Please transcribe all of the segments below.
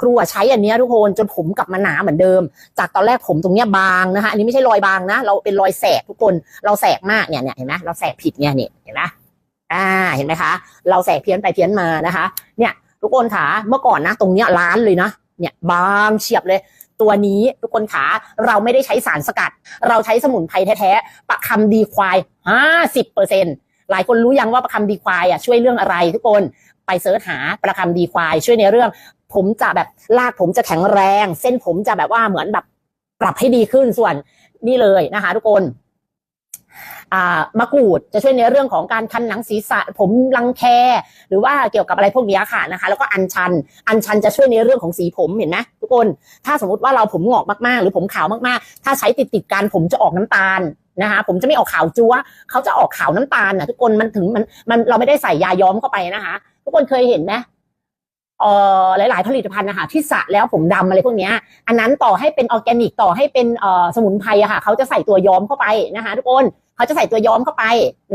ครูใช้อันนี้ทุกคนจนผมกลับมาหนาเหมือนเดิม จากตอนแรกผมตรงเนี้ยบางนะคะ อันนี้ไม่ใช่รอยบางนะ เราเป็นรอยแสกทุกคนเราแสกมากเนี่ยเนี่ยเห็นไหมเราแสกผิดเนี่ยนี่เห็นไหมอ่าเห็นไหมคะ เราแสกเพี้ยนไปเพี้ยนมานะคะ เนี่ย ทุกคนขาเมื่อก่อนนะ ตรงเนี้ยล้านเลยนะเนี่ยบางเฉียบเลยตัวนี้ทุกคนขาเราไม่ได้ใช้สารสกัด เราใช้สมุนไพรแท้ๆประคำดีควายห้าสิบเปอร์เซ็นต์ หลายคนรู้ยังว่าประคำดีควายอะช่วยเรื่องอะไร ทุกคนไปเสิร์ชหาประคำดีควายช่วยในเรื่อง ผมจะแบบลากผมจะแข็งแรง เส้นผมจะแบบว่าเหมือนแบบปรับให้ดีขึ้นส่วนนี่เลยนะคะ ทุกคนมะกรูดจะช่วยในเรื่องของการคันหนังศีรษะ ผมรังแค หรือว่าเกี่ยวกับอะไรพวกนี้ค่ะนะคะ แล้วก็อัญชัน อัญชันจะช่วยในเรื่องของสีผมเห็นไหมทุกคน ถ้าสมมติว่าเราผมงอกมากๆ หรือผมขาวมากๆ ถ้าใช้ติดติดกันผมจะออกน้ำตาล นะคะผมจะไม่ออกขาวจัวเขาจะออกขาวน้ำตาลนะทุกคนมันถึงมันมันเราไม่ได้ใส่ยาย้อมเข้าไปนะคะ ทุกคนเคยเห็นไหมเอ่อหลาย ๆ ผลิตภัณฑ์นะคะที่สระแล้วผมดำอะไรพวกเนี้ยอันนั้นต่อให้เป็นออร์แกนิกต่อให้เป็นเอ่อสมุนไพรอะค่ะเขาจะใส่ตัวย้อมเข้าไปนะคะ ทุกคน เขาจะใส่ตัวย้อมเข้าไป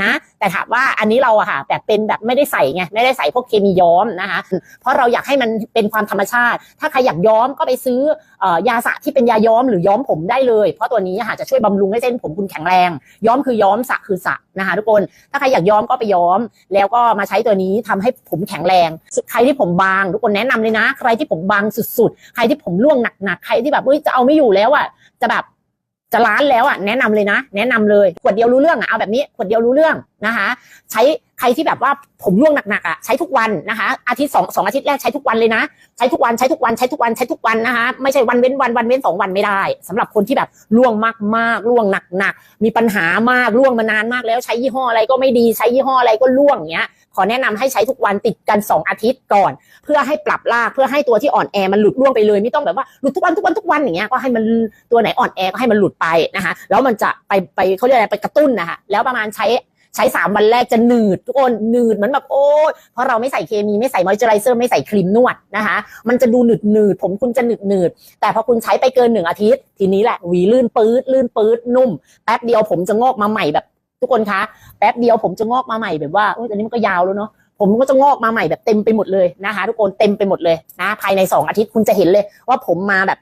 นะ แต่ถามว่าอันนี้เราอะค่ะแบบเป็นแบบไม่ได้ใส่ไงไม่ได้ใส่พวกเคมีย้อมนะคะ เพราะเราอยากให้มันเป็นความธรรมชาติ ถ้าใครอยากย้อมก็ไปซื้ออยาสระที่เป็นยาย้อมหรือย้อมผมได้เลย เพราะตัวนี้ค่ะจะช่วยบำรุงให้เส้นผมคุณแข็งแรง ย้อมคือย้อมสระคือสระนะคะทุกคนถ้าใครอยากย้อมก็ไปย้อม แล้วก็มาใช้ตัวนี้ทำให้ผมแข็งแรงใครที่ผมบาง ทุกคนแนะนำเลยนะ ใครที่ผมบางสุดๆ ใครที่ผมร่วงหนักๆใครที่แบบเฮ้ยจะเอาไม่อยู่แล้วอะจะแบบ จะล้านแล้วอะแนะนำเลยนะ แนะนำเลยขวดเดียวรู้เรื่องอะเอาแบบนี้ขวดเดียวรู้เรื่องนะคะ ใช้ ใครที่แบบว่าผมร่วงหนักๆอะใช้ทุกวันนะคะ อาทิตย์สองสองอาทิตย์แรกใช้ทุกวันเลยนะใช้ทุกวันใช้ทุกวันใช้ทุกวันใช้ทุกวันนะคะไม่ใช่วันเว้นวันวันเว้นสองวันไม่ได้สำหรับคนที่แบบร่วงมากๆร่วงหนักๆมีปัญหามากร่วงมานานมากแล้วใช้ยี่ห้ออะไรก็ไม่ดีใช้ยี่ห้ออะไรก็ร่วงเงี้ยขอแนะนำให้ใช้ทุกวันติดกัน 2 อาทิตย์ก่อน เพื่อให้ปรับรากเพื่อให้ตัวที่อ่อนแอมันหลุดร่วงไปเลย ไม่ต้องแบบว่าหลุดทุกวันทุกวันทุกวันอย่างเงี้ยก็ให้มันตัวไหนอ่อนแอก็ให้มันหลุดไปนะคะ แล้วมันจะไปไปเขาเรียกอะไรไปกระตุ้นนะคะแล้วประมาณใช้ ใช้สามวันแรกจะหนืดทุกคนหนืดเหมือนแบบโอ้ยเพราะเราไม่ใส่เคมีไม่ใส่มอยเจอไรเซอร์ไม่ใส่ครีมนวดนะคะมันจะดูหนืดหนืดผมคุณจะหนืดหนืดแต่พอคุณใช้ไปเกินหนึ่งอาทิตย์ ทีนี้แหละหวีลื่นปื๊ดลื่นปื๊ดนุ่มแป๊บเดียวผมจะงอกมาใหม่แบบ ทุกคนคะแป๊บเดียวผมจะงอกมาใหม่แบบว่าโอ้ยตอนนี้มันก็ยาวแล้วเนาะผมก็จะงอกมาใหม่แบบเต็มไปหมดเลยนะคะ ทุกคนเต็มไปหมดเลยนะภายในสองอาทิตย์คุณจะเห็นเลยว่าผมมาแบบ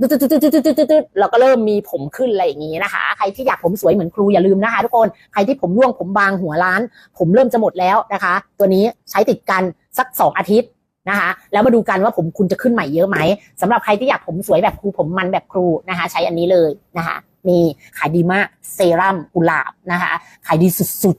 ตึ๊ดๆๆๆๆๆๆแล้วก็เริ่มมีผมขึ้นอะไรอย่างนี้นะคะ ใครที่อยากผมสวยเหมือนครูอย่าลืมนะคะ ทุกคน ใครที่ผมร่วงผมบางหัวล้าน ผมเริ่มจะหมดแล้วนะคะ ตัวนี้ใช้ติดกันสักสองอาทิตย์นะคะ แล้วมาดูกันว่าผมคุณจะขึ้นใหม่เยอะไหมสำหรับใครที่อยากผมสวยแบบครูผมมันแบบครูนะคะ ใช้อันนี้เลยนะคะนี่ขายดีมากเซรั่มกุหลาบนะคะ ขายดีสุดๆ